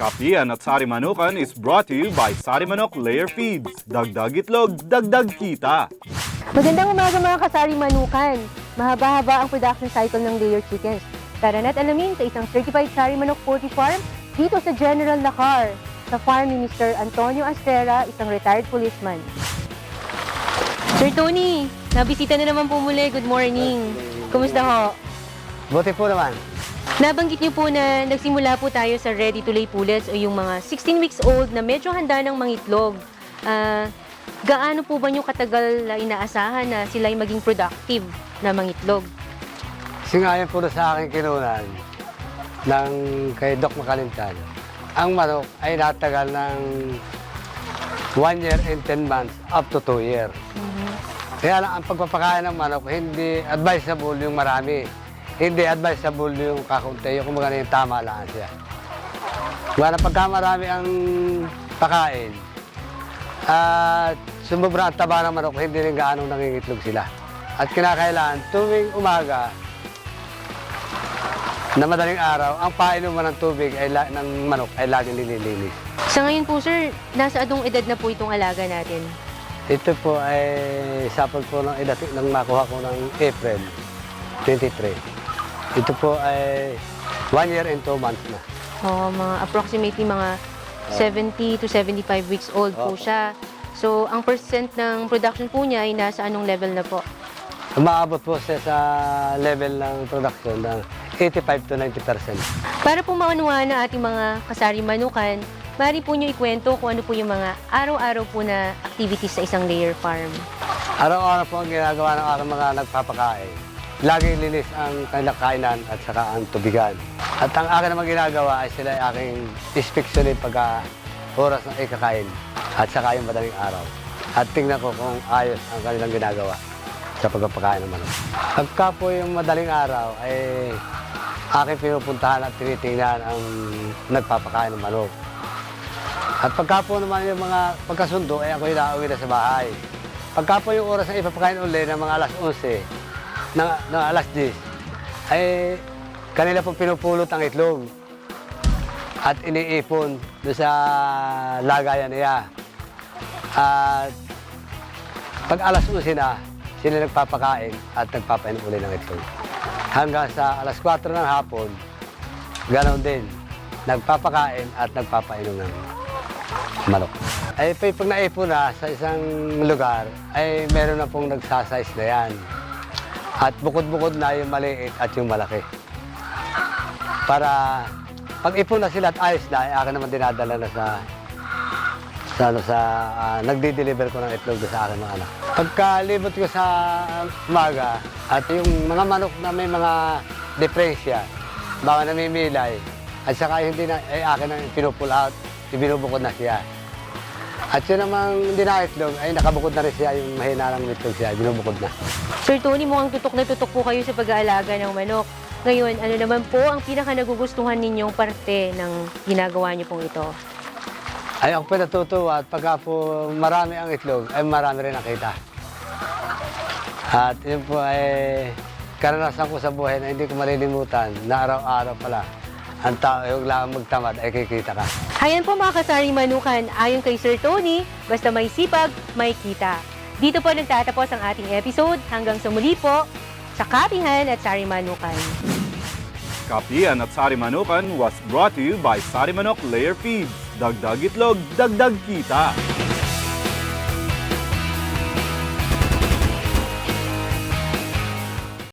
Kapian at Sari Manukan is brought to you by Sari Manok Layer Feeds. Dagdag itlog, dagdag kita. Magandang umaga mga kasari manukan. Mahaba-haba ang production cycle ng layer chickens. Tara na't alamin sa isang certified sari manok poultry farm dito sa General Lacar, sa farm ni Mr. Antonio Astrera, isang retired policeman. Sir Tony, nabisita na naman po muli. Good morning. Kumusta ho? Buti po naman. Nabanggit niyo po na nagsimula po tayo sa ready-to-lay pullets o yung mga 16 weeks old na medyo handa ng mangitlog. Ah, gaano po ba yung katagal na inaasahan na sila ay maging productive na mangitlog? Singayon po na sa aking kinunan ng kay Doc Makalintan. Ang manok ay natagal ng 1 year and 10 months up to 2 years. Kaya lang ang pagpapakain ng manok, hindi advisable yung marami. Hindi advisable yung kakunti, yung kumbaga yung tama lang siya. Kaya na pagka marami ang pakain, at sumubra ang taba ng manok, hindi rin gaano nangingitlog sila. At kinakailangan tuwing umaga, na madaling araw, ang painuman ng tubig ay la- ng manok ay laging nililinis. Sa ngayon po sir, nasa adong edad na po itong alaga natin? Ito po ay sapol po ng edad nang makuha ko ng April 23. Ito po ay 1 year and 2 months na. O, mga approximately mga 70 to 75 weeks old po Opo. siya. So, ang percent ng production po niya ay nasa anong level na po? Umaabot po siya sa level ng production ng 85 to 90 percent. Para po maunawaan ng ating mga kasari manukan, maaari po niyo ikwento kung ano po yung mga araw-araw po na activities sa isang layer farm. Araw-araw po ang ginagawa ng aking mga nagpapakain. Lagi linis ang kanilang kainan at saka ang tubigan. At ang akin naman ginagawa ay sila ay aking inspeksyonin pagka oras ng ikakain at saka yung madaling araw. At tingnan ko kung ayos ang kanilang ginagawa sa pagpapakain ng manok. Pagka po yung madaling araw ay aking pinupuntahan at tinitingnan ang nagpapakain ng manok. At pagka po naman yung mga pagkasundo, ay ako inauwi na sa bahay. Pagka po yung oras na ipapakain uli ng mga alas 11, ng, ng alas 10, ay kanila po pinupulot ang itlog at iniipon doon sa lagayan niya. At pag alas 11 na, sila nagpapakain at nagpapainom uli ng itlog. Hanggang sa alas 4 ng hapon, ganoon din, nagpapakain at nagpapainom ng manok. Ay pag naipon na sa isang lugar, ay meron na pong nagsasize na yan. At bukod-bukod na yung maliit at yung malaki. Para pag ipon na sila at ayos na, ay akin naman dinadala na sa sa ano sa ah, nagdi-deliver ko ng itlog sa akin mga anak. Pagkalibot ko sa umaga at yung mga manok na may mga depresya, baka namimilay, at saka hindi na, ay akin na pinupull out, ibinubukod na siya. At yun namang hindi na itlog, ay nakabukod na rin siya, yung mahina lang itlog siya, binubukod na. Sir Tony, mukhang tutok na tutok po kayo sa pag-aalaga ng manok. Ngayon, ano naman po ang pinaka nagugustuhan ninyong parte ng ginagawa niyo pong ito? Ay ako po natutuwa at pagka po marami ang itlog, ay marami rin nakita. At yun po ay karanasan ko sa buhay na hindi ko malilimutan na araw-araw pala ang tao lang magtamad ay kikita ka. Ayan po mga kasari manukan, ayon kay Sir Tony, basta may sipag, may kita. Dito po nagtatapos ang ating episode. Hanggang sa muli po, sa Kapihan at Sari Manukan. Kapian at Sari Manukan was brought to you by Sari Manok Layer Feeds. Dagdag itlog, dagdag kita.